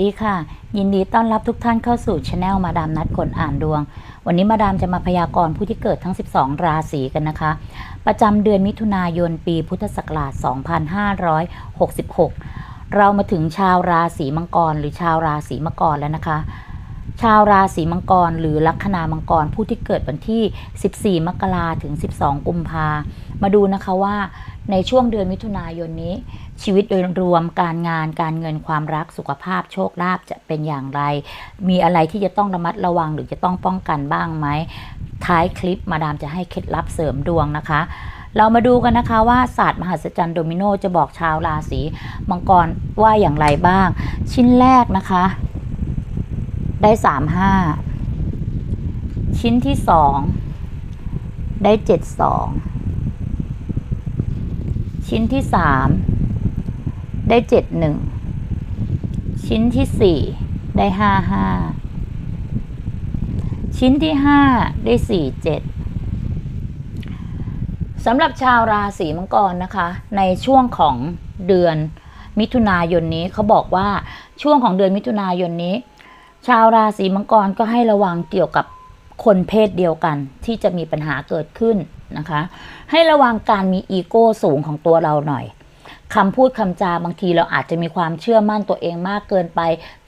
ดีค่ะ ยินดีต้อนรับทุกท่านเข้าสู่ช anel มาดามนัดคนอ่านดวง วันนี้มาดามจะมาพยากรณ์ผู้ที่เกิดทั้ง 12 ราศีกันนะคะ ประจำเดือนมิถุนายนปีพุทธศักราช 2566 เรามาถึงชาวราศีมังกรหรือชาวราศีมังกรแล้วนะคะ ชาวราศีมังกรหรือลัคนามังกรผู้ที่เกิดวันที่ 14 มกราถึง 12 กุมภามาดูนะคะว่าในช่วงเดือนมิถุนายนนี้ ชีวิตโดยรวมการงานการเงินความรักสุขภาพโชคลาภจะเป็นอย่างไร มีอะไรที่จะต้องระมัดระวังหรือจะต้องป้องกันบ้างไหมท้ายคลิปมาดามจะให้เคล็ดลับเสริมดวงนะคะ เรามาดูกันนะคะว่าศาสตร์มหัศจรรย์โดมิโนจะบอกชาวราศีมังกรว่าอย่างไรบ้าง ชิ้นแรกนะคะ ได้สามห้าชิ้นที่สองได้เจ็ดสองชิ้นที่สาม ได้เจ็ดหนึ่งชิ้นที่สี่ได้ห้าห้าชิ้นที่ห้าได้สี่เจ็ดสำหรับชาวราศีมังกรนะคะ ในช่วงของเดือนมิถุนายนนี้เขาบอกว่าช่วงของเดือนมิถุนายนนี้ ชาวราศีมังกรก็ให้ระวังเกี่ยวกับคนเพศเดียวกันที่จะมีปัญหาเกิดขึ้นนะคะ ให้ระวังการมีอีโก้สูงของตัวเราหน่อย คำพูดคำจาบางทีเราอาจจะมีความเชื่อมั่นตัวเองมากเกินไป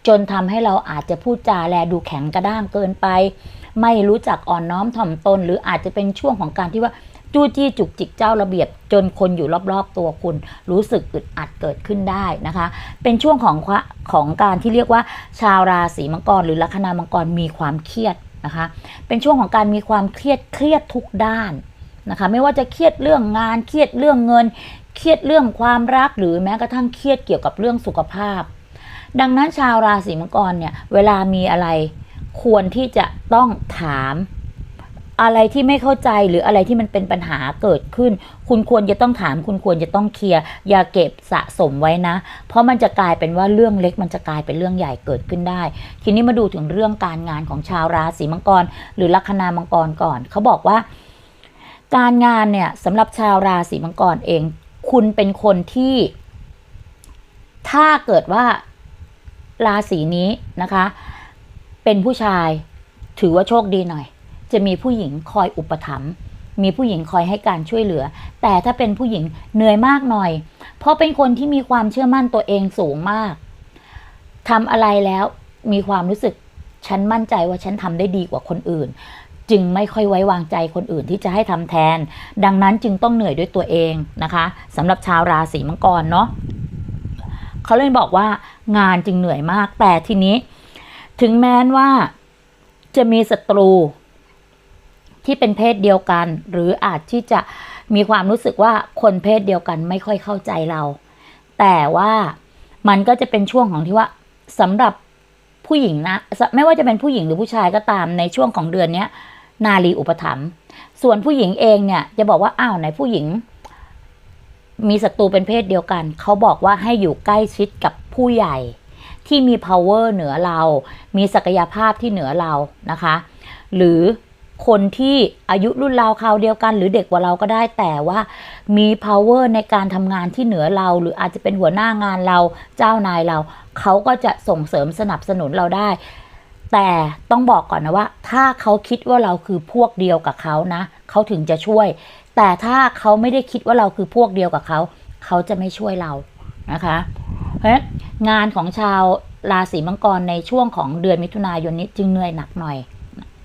จนทำให้เราอาจจะพูดจาแลดูแข็งกระด้างเกินไป ไม่รู้จักอ่อนน้อมถ่อมตน หรืออาจจะเป็นช่วงของการที่ว่าจู้จี้จุกจิกเจ้าระเบียบ จนคนอยู่รอบๆตัวคุณ รู้สึกอึดอัดเกิดขึ้นได้นะคะ เป็นช่วงของของการที่เรียกว่า ชาวราศีมังกรหรือลัคนามังกรมีความเครียดนะคะ เป็นช่วงของการมีความเครียดเครียดทุกด้านนะคะ ไม่ว่าจะเครียดเรื่องงานเครียดเรื่องเงิน เครียดเรื่องความรักหรือแม้กระทั่งเครียดเกี่ยวกับเรื่องสุขภาพ ดังนั้นชาวราศีมังกรเนี่ยเวลามีอะไรควรที่จะต้องถาม อะไรที่ไม่เข้าใจหรืออะไรที่มันเป็นปัญหาเกิดขึ้น คุณควรจะต้องถาม คุณควรจะต้องเคลียร์อย่าเก็บสะสมไว้นะ เพราะมันจะกลายเป็นว่าเรื่องเล็ก มันจะกลายเป็นเรื่องใหญ่เกิดขึ้นได้ ทีนี้มาดูถึงเรื่องการงานของชาวราศีมังกร หรือลัคนามังกรก่อนเขาบอกว่า การงานเนี่ยสำหรับชาวราศีมังกรเอง คุณเป็นคนที่ ถ้าเกิดว่าราศีนี้นะคะ เป็นผู้ชายถือว่าโชคดีหน่อย จะมีผู้หญิงคอยอุปถัมภ์มีผู้หญิงคอยให้การช่วยเหลือ แต่ถ้าเป็นผู้หญิงเหนื่อยมากหน่อย เพราะเป็นคนที่มีความเชื่อมั่นตัวเองสูงมากทำอะไรแล้วมีความรู้สึกฉันมั่นใจว่าฉันทำได้ดีกว่าคนอื่น จึงไม่ค่อยไว้วางใจคนอื่นที่จะให้ทำแทน ดังนั้นจึงต้องเหนื่อยด้วยตัวเองนะคะสำหรับชาวราศีมังกรเนาะเขาเลยบอกว่างานจึงเหนื่อยมากแต่ทีนี้ ถึงแม้ว่าจะมีศัตรูที่เป็นเพศเดียวกัน หรืออาจที่จะมีความรู้สึกว่าคนเพศเดียวกันไม่ค่อยเข้าใจเรา แต่ว่ามันก็จะเป็นช่วงของที่ว่าสำหรับผู้หญิงนะ ไม่ว่าจะเป็นผู้หญิงหรือผู้ชายก็ตามในช่วงของเดือนนี้ นาลีอุปถัมภ์ส่วนผู้หญิงเองเนี่ยจะบอกว่าอ้าวไหนผู้หญิง มีศัตรูเป็นเพศเดียวกัน เขาบอกว่าให้อยู่ใกล้ชิดกับผู้ใหญ่ที่มี power เหนือเรา มีศักยภาพที่เหนือเรานะคะ หรือคนที่อายุรุ่นเราคราวเดียวกัน หรือเด็กกว่าเราก็ได้แต่ว่ามี power ในการทำงานที่เหนือเรา หรืออาจจะเป็นหัวหน้างานเราเจ้านายเรา เขาก็จะส่งเสริมสนับสนุนเราได้ แต่ต้องบอกก่อนนะว่า ถ้าเขาคิดว่าเราคือพวกเดียวกับเขานะเขาถึงจะช่วย แต่ถ้าเขาไม่ได้คิดว่าเราคือพวกเดียวกับเขาเขาจะไม่ช่วยเรานะคะ เพราะงานของชาวราศีมังกรในช่วงของเดือนมิถุนายนนี้จึงเหนื่อยหนักหน่อย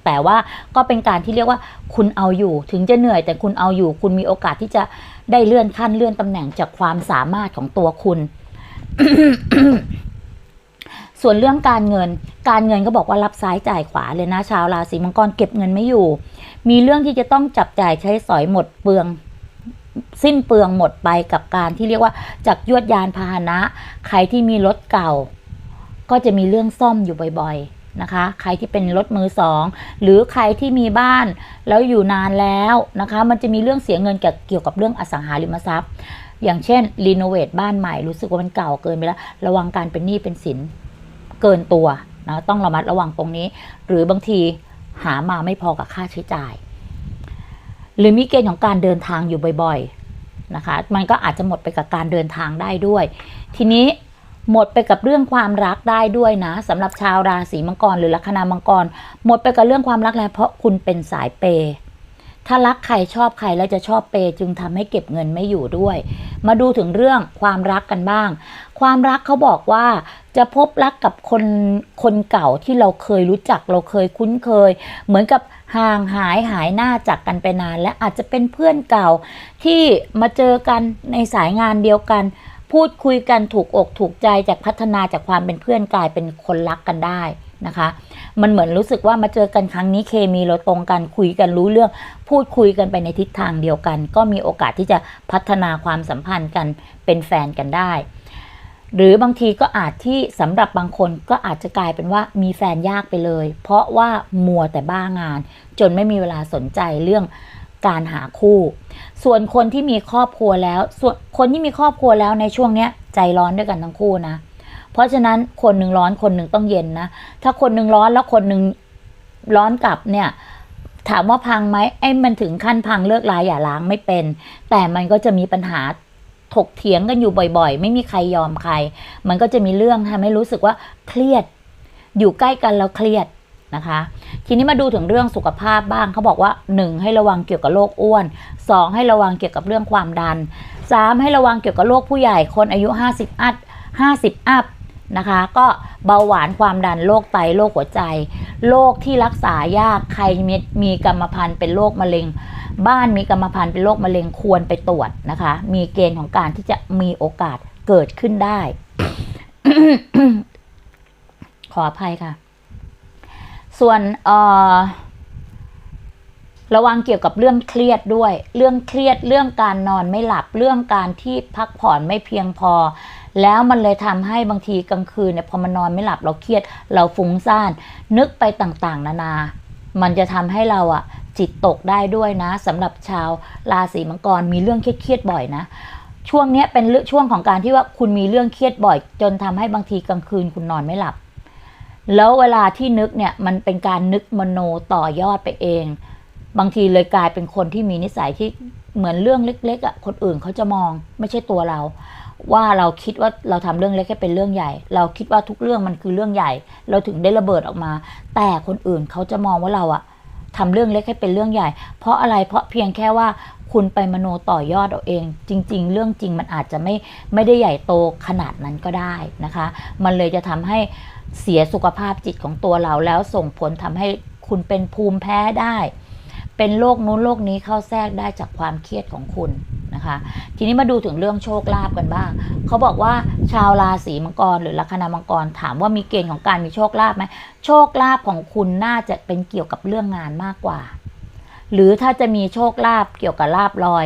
แต่ว่าก็เป็นการที่เรียกว่าคุณเอาอยู่ ถึงจะเหนื่อยแต่คุณเอาอยู่ คุณมีโอกาสที่จะได้เลื่อนขั้นเลื่อนตำแหน่งจากความสามารถของตัวคุณ ส่วนเรื่องการเงิน การเงินก็บอกว่ารับซ้ายจ่ายขวาเลยนะชาวราศีมังกรเก็บเงินไม่อยู่ มีเรื่องที่จะต้องจับจ่ายใช้สอยหมดเปลืองสิ้นเปลืองหมดไปกับการที่เรียกว่าจากยวดยานพาหนะ ใครที่มีรถเก่า ก็จะมีเรื่องซ่อมอยู่บ่อยๆนะคะ ใครที่เป็นรถมือสอง หรือใครที่มีบ้านแล้วอยู่นานแล้วนะคะ มันจะมีเรื่องเสียเงินเกี่ยวกับเรื่องอสังหาริมทรัพย์ อย่างเช่นรีโนเวทบ้านใหม่รู้สึกว่ามันเก่าเกินไปแล้ว ระวังการเป็นหนี้เป็นสิน เกินตัวนะต้องระมัดระวังตรงนี้ หรือบางทีหามาไม่พอกับค่าใช้จ่าย หรือมีเกณฑ์ของการเดินทางอยู่บ่อยๆนะคะ มันก็อาจจะหมดไปกับการเดินทางได้ด้วย ทีนี้หมดไปกับเรื่องความรักได้ด้วยนะสำหรับชาวราศีมังกรหรือลัคนามังกร หมดไปกับเรื่องความรักแล้วเพราะคุณเป็นสายเปย์ถ้ารักใครชอบใครแล้วจะชอบเปย์จึงทำให้เก็บเงินไม่อยู่ด้วย มาดูถึงเรื่องความรักกันบ้าง ความรักเขาบอกว่า จะพบรักกับคนคนเก่าที่เราเคยรู้จักเราเคยคุ้นเคย เหมือนกับห่างหายหายหน้าจากกันไปนาน และอาจจะเป็นเพื่อนเก่าที่มาเจอกันในสายงานเดียวกัน พูดคุยกันถูกอกถูกใจจากพัฒนาจากความเป็นเพื่อนกลายเป็นคนรักกันได้นะคะ มันเหมือนรู้สึกว่ามาเจอกันครั้งนี้เคมีเราตรงกันคุยกันรู้เรื่อง พูดคุยกันไปในทิศทางเดียวกัน ก็มีโอกาสที่จะพัฒนาความสัมพันธ์กันเป็นแฟนกันได้ หรือบางทีก็อาจที่สำหรับบางคนก็อาจจะกลายเป็นว่ามีแฟนยากไปเลย เพราะว่ามัวแต่บ้างาน จนไม่มีเวลาสนใจเรื่องการหาคู่ ส่วนคนที่มีครอบครัวแล้ว ส่วนคนที่มีครอบครัวแล้วในช่วงเนี้ยใจร้อนด้วยกันทั้งคู่นะ เพราะฉะนั้นคนหนึ่งร้อนคนหนึ่งต้องเย็นนะ ถ้าคนหนึ่งร้อนแล้วคนหนึ่งร้อนกลับเนี่ยถามว่าพังไหมไอ้มันถึงขั้นพังเลิกลายอย่าล้างไม่เป็น แต่มันก็จะมีปัญหา ถกเถียงกันอยู่บ่อยๆ ไม่มีใครยอมใคร มันก็จะมีเรื่องทำให้รู้สึกว่าเครียด อยู่ใกล้กันแล้วเครียดนะคะ ทีนี้มาดูถึงเรื่องสุขภาพบ้างเขาบอกว่า 1 ให้ระวังเกี่ยวกับโรคอ้วน 2 ให้ระวังเกี่ยวกับเรื่องความดัน 3 ให้ระวังเกี่ยวกับโรคผู้ใหญ่คนอายุ 50 อัพ50 อัพนะคะ ก็เบาหวานความดันโรคไตโรคหัวใจโรคที่รักษายากใครมีมีกรรมพันธุ์เป็นโรคมะเร็ง บ้านมีกรรมพันธุ์เป็นโรคมะเร็งควรไปตรวจนะคะ มีเกณฑ์ของการที่จะมีโอกาสเกิดขึ้นได้ ขออภัยค่ะ ส่วนออระวังเกี่ยวกับเรื่องเครียดด้วย เรื่องเครียดเรื่องการนอนไม่หลับเรื่องการที่พักผ่อนไม่เพียงพอ แล้วมันเลยทำให้บางทีกลางคืนเนี่ยพอมันนอนไม่หลับเราเครียดเราฟุ้งซ่านนึกไปต่างๆ นานา มันจะทำให้เราอะ จิตตกได้ด้วยนะสำหรับชาวราศีมังกรมีเรื่องเครียดๆบ่อยนะ ช่วงนี้เป็นช่วงของการที่ว่าคุณมีเรื่องเครียดบ่อย จนทำให้บางทีกลางคืนคุณนอนไม่หลับ แล้วเวลาที่นึกเนี่ยมันเป็นการนึกมโนต่อยอดไปเอง บางทีเลยกลายเป็นคนที่มีนิสัยที่เหมือนเรื่องเล็กๆอะคนอื่นเขาจะมองไม่ใช่ตัวเรา ว่าเราคิดว่าเราทำเรื่องเล็กให้เป็นเรื่องใหญ่ เราคิดว่าทุกเรื่องมันคือเรื่องใหญ่ เราถึงได้ระเบิดออกมา แต่คนอื่นเขาจะมองว่าเราอะ ทำเรื่องเล็กให้เป็นเรื่องใหญ่ เพราะอะไรเพราะเพียงแค่ว่าคุณไปมโนต่อยอดเอาเอง จริง ๆ เรื่องจริงมันอาจจะไม่ไม่ได้ใหญ่โตขนาดนั้นก็ได้นะคะ มันเลยจะทำให้เสียสุขภาพจิตของตัวเราแล้วส่งผลทำให้คุณเป็นภูมิแพ้ได้ เป็นโรคนู้นโรคนี้เข้าแทรกได้จากความเครียดของคุณนะคะ ทีนี้มาดูถึงเรื่องโชคลาภกันบ้าง เขาบอกว่าชาวราศีมังกรหรือลัคนามังกรถามว่ามีเกณฑ์ของการมีโชคลาภไหมโชคลาภของคุณน่าจะเป็นเกี่ยวกับเรื่องงานมากกว่า หรือถ้าจะมีโชคลาภเกี่ยวกับลาบลอย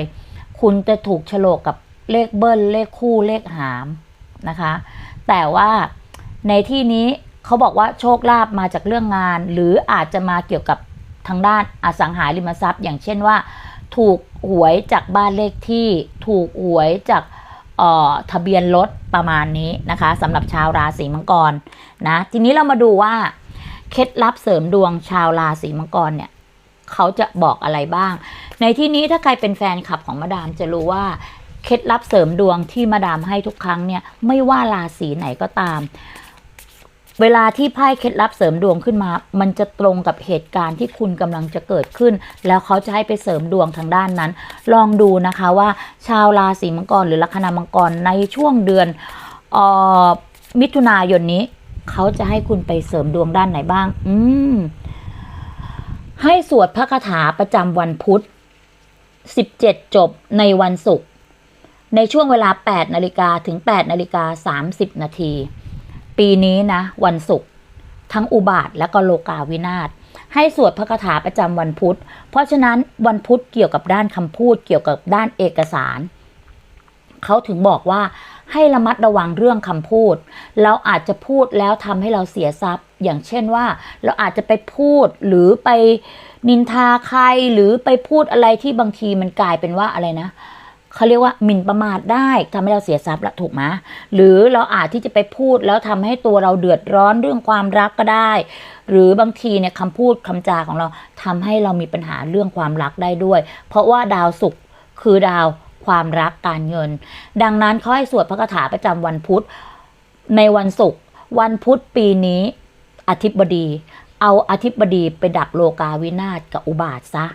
คุณจะถูกฉลกกับเลขเบิ้ลเลขคู่เลขหามนะคะ แต่ว่าในที่นี้เขาบอกว่าโชคลาภมาจากเรื่องงาน หรืออาจจะมาเกี่ยวกับ ทางด้านอสังหาริมทรัพย์ อย่างเช่นว่า ถูกหวยจากบ้านเลขที่ ถูกหวยจากทะเบียนรถประมาณนี้นะคะสำหรับชาวราศีมังกรนะทีนี้เรามาดูว่าเคล็ดลับเสริมดวงชาวราศีมังกรเนี่ยเขาจะบอกอะไรบ้าง ในที่นี้ถ้าใครเป็นแฟนคลับของมาดามจะรู้ว่าเคล็ดลับเสริมดวงที่มาดามให้ทุกครั้งเนี่ยไม่ว่าราศีไหนก็ตาม เวลาที่ไพ่เคล็ดลับเสริมดวงขึ้นมา มันจะตรงกับเหตุการณ์ที่คุณกำลังจะเกิดขึ้น แล้วเขาจะให้ไปเสริมดวงทางด้านนั้น ลองดูนะคะว่าชาวราศีมังกรหรือลัคนามังกรในช่วงเดือนออมิถุนายนนี้ เขาจะให้คุณไปเสริมดวงด้านไหนบ้าง อืม ให้สวดพระคาถาประจำวันพุธ 17 จบในวันศุกร์ในช่วงเวลา 8 นาฬิกาถึง 8 นาฬิกา 30 นาที ปีนี้นะวันศุกร์ทั้งอุบาทและก็โลกาวินาศให้สวดพระคาถาประจำวันพุธ เพราะฉะนั้นวันพุธเกี่ยวกับด้านคำพูดเกี่ยวกับด้านเอกสาร เขาถึงบอกว่าให้ระมัดระวังเรื่องคำพูด เราอาจจะพูดแล้วทำให้เราเสียทรัพย์ อย่างเช่นว่า เราอาจจะไปพูดหรือไปนินทาใครหรือไปพูดอะไรที่บางทีมันกลายเป็นว่าอะไรนะเขาเรียกว่าหมิ่นประมาทได้ทำให้เราเสียทรัพย์ละถูกไหมหรือเราอาจที่จะไปพูดแล้วทำให้ตัวเราเดือดร้อนเรื่องความรักก็ได้ หรือบางทีเนี่ยคำพูดคำจาของเราทำให้เรามีปัญหาเรื่องความรักได้ด้วย เพราะว่าดาวศุกร์คือดาวความรักการเงิน ดังนั้นเขาให้สวดพระคาถาประจำวันพุธในวันศุกร์วันพุธปีนี้อธิบดี เอาอธิบดีไปดับโลกาวินาศกับอุบาทซะ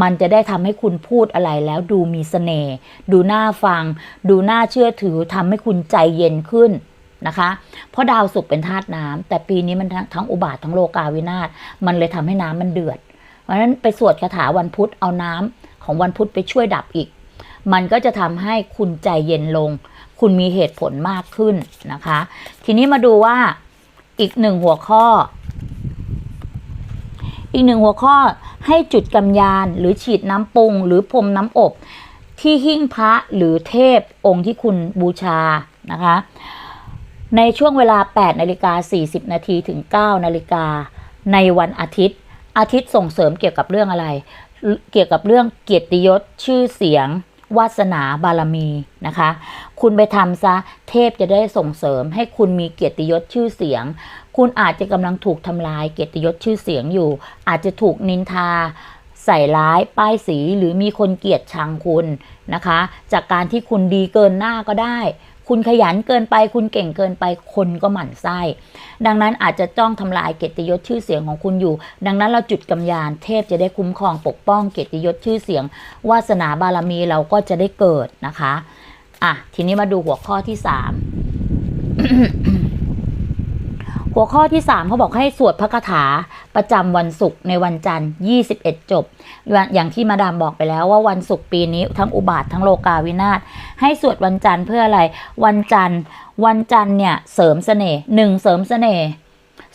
มันจะได้ทำให้คุณพูดอะไรแล้วดูมีเสน่ห์ดูน่าฟัง ดูน่าเชื่อถือทำให้คุณใจเย็นขึ้นนะคะ เพราะดาวศุกร์เป็นธาตุน้ำแต่ปีนี้มันทั้งอุบาททั้งโลกาวินาศมันเลยทำให้น้ำมันเดือด เพราะฉะนั้นไปสวดคาถาวันพุธเอาน้ำของวันพุธไปช่วยดับอีก มันก็จะทำให้คุณใจเย็นลง คุณมีเหตุผลมากขึ้นนะคะ ทีนี้มาดูว่าอีกหนึ่งหัวข้อ อีกหนึ่งหัวข้อให้จุดกำยานหรือฉีดน้ำปรุง หรือพรมน้ำอบ ที่หิ้งพระหรือเทพองค์ที่คุณบูชานะคะ ในช่วงเวลา 8นาฬิกา40นาทีถึง 9นาฬิกาในวันอาทิตย์ อาทิตย์ส่งเสริมเกี่ยวกับเรื่องอะไร เกี่ยวกับเรื่องเกียรติยศชื่อเสียงวาสนาบารมีนะคะ คุณไปทำซะเทพจะได้ส่งเสริมให้คุณมีเกียรติยศชื่อเสียง คุณอาจจะกำลังถูกทำลายเกียรติยศชื่อเสียงอยู่ อาจจะถูกนินทา ใส่ร้ายป้ายสีหรือมีคนเกลียดชังคุณนะคะ จากการที่คุณดีเกินหน้าก็ได้ คุณขยันเกินไป คุณเก่งเกินไปคนก็หมั่นไส้ ดังนั้นอาจจะจ้องทำลายเกียรติยศชื่อเสียงของคุณอยู่ ดังนั้นเราจุดกำยานเทพจะได้คุ้มครองปกป้องเกียรติยศชื่อเสียง วาสนาบารมีเราก็จะได้เกิดนะคะอะทีนี้มาดูหัวข้อที่สาม หัวข้อที่ 3เขาบอกให้สวดพระคาถาประจำวันศุกร์ในวันจันทร์21 จบ อย่างที่มาดามบอกไปแล้วว่าวันศุกร์ปีนี้ทั้งอุบาททั้งโลกาวินาศให้สวดวันจันทร์เพื่ออะไรวันจันทร์ วันจันทร์เนี่ยเสริมเสน่ห์หนึ่งเสริมเสน่ห์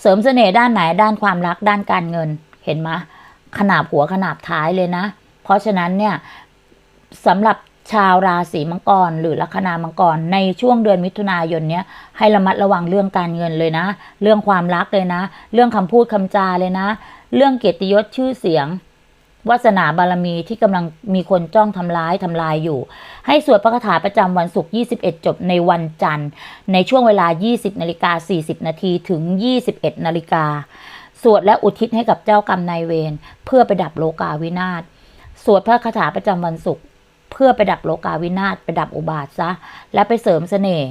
เสริมเสน่ห์ด้านไหนด้านความรักด้านการเงินเห็นไหมขนาบหัวขนาบท้ายเลยนะ เพราะฉะนั้นเนี่ยสำหรับ ชาวราศีมังกร หรือลัคนามังกร ในช่วงเดือนมิถุนายนเนี้ยให้ระมัดระวังเรื่องการเงินเลยนะ เรื่องความรักเลยนะ เรื่องคำพูดคำจาเลยนะ เรื่องเกียรติยศชื่อเสียงวาสนาบารมีที่กำลังมีคนจ้องทำร้ายทำลายอยู่ ให้สวดพระคาถาประจำวันศุกร์ 21 จบในวันจันทร์ ในช่วงเวลา 20 นาฬิกา 40 นาทีถึง 21 นาฬิกา สวดและอุทิศให้กับเจ้ากรรมนายเวรเพื่อไปดับโลกาวินาศ สวดพระคาถาประจำวันศุกร์ เพื่อไปดับโลกาวินาศไปดับอุบาทซะ และไปเสริมเสน่ห์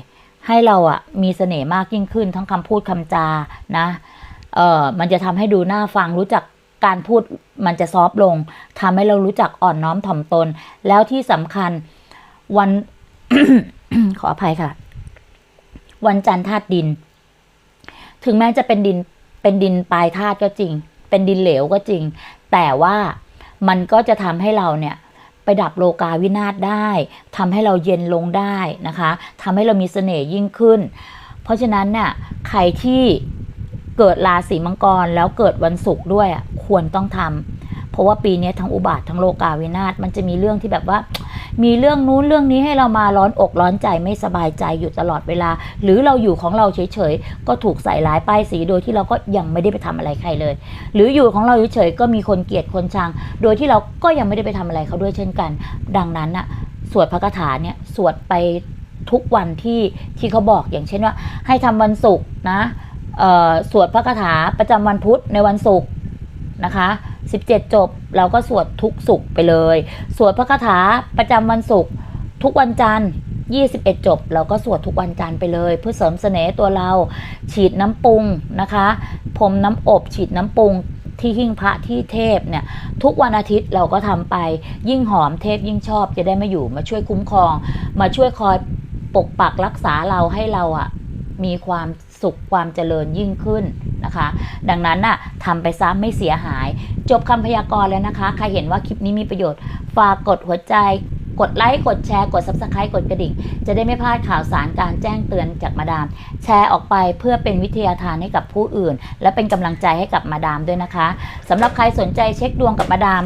ให้เราอะมีเสน่ห์มากยิ่งขึ้น ทั้งคำพูดคำจานะเออมันจะทำให้ดูน่าฟังรู้จักการพูดมันจะซอฟลงทำให้เรารู้จักอ่อนน้อมถ่อมตน แล้วที่สำคัญวันขออภัยค่ะ วันจันทร์ธาตุดิน ถึงแม้จะเป็นดินเป็นดินปลายธาตุก็จริง เป็นดินเหลวก็จริง แต่ว่ามันก็จะทำให้เราเนี่ย ไปดับโลกาวินาศได้ทำให้เราเย็นลงได้นะคะทำให้เรามีเสน่ห์ยิ่งขึ้น เพราะฉะนั้นเนี่ยใครที่เกิดราศีมังกรแล้วเกิดวันศุกร์ด้วยอะควรต้องทำ เพราะว่าปีนี้ทั้งอุบาททั้งโลกาวินาศมันจะมีเรื่องที่แบบว่า มีเรื่องนู้นเรื่องนี้ให้เรามาร้อนอกร้อนใจไม่สบายใจอยู่ตลอดเวลา หรือเราอยู่ของเราเฉยๆก็ถูกใส่ร้ายป้ายสีโดยที่เราก็ยังไม่ได้ไปทำอะไรใครเลย หรืออยู่ของเราเฉยๆก็มีคนเกลียดคนชัง โดยที่เราก็ยังไม่ได้ไปทำอะไรเขาด้วยเช่นกัน ดังนั้นน่ะสวดพระคาถาเนี่ยสวดไปทุกวันที่ที่เขาบอกอย่างเช่นว่า ให้ทำวันศุกร์นะเออสวดพระคาถาประจำวันพุธในวันศุกร์ นะคะ 17 จบเราก็สวดทุกศุกร์ไปเลย สวดพระคาถาประจำวันศุกร์ทุกวันจันทร์21 จบ เราก็สวดทุกวันจันทร์ไปเลย เพื่อเสริมเสน่ห์ตัวเรา ฉีดน้ำปรุงนะคะพรมน้ำอบ ฉีดน้ำปรุงที่หิ้งพระที่เทพเนี่ยทุกวันอาทิตย์เราก็ทำไป ยิ่งหอมเทพยิ่งชอบจะได้มาอยู่มาช่วยคุ้มครอง มาช่วยคอยปกปักรักษาเราให้เราอะมีความสุขความเจริญยิ่งขึ้น นะคะ ดังนั้นน่ะทำไปซ้ำไม่เสียหาย จบคำพยากรณ์แล้วนะคะ ใครเห็นว่าคลิปนี้มีประโยชน์ ฝากกดหัวใจ กดไลค์ กดแชร์ กด subscribe กดกระดิ่ง จะได้ไม่พลาดข่าวสารการแจ้งเตือนจากมาดาม แชร์ออกไปเพื่อเป็นวิทยาทานให้กับผู้อื่น และเป็นกำลังใจให้กับมาดามด้วยนะคะสำหรับใครสนใจเช็คดวงกับมาดาม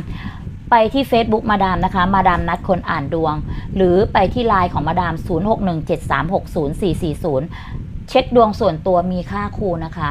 ไปที่ Facebook มาดามนะคะ มาดามนัดคนอ่านดวง หรือไปที่ไลน์ของมาดาม 0617360440 เช็คดวงส่วนตัวมีค่าครูนะคะ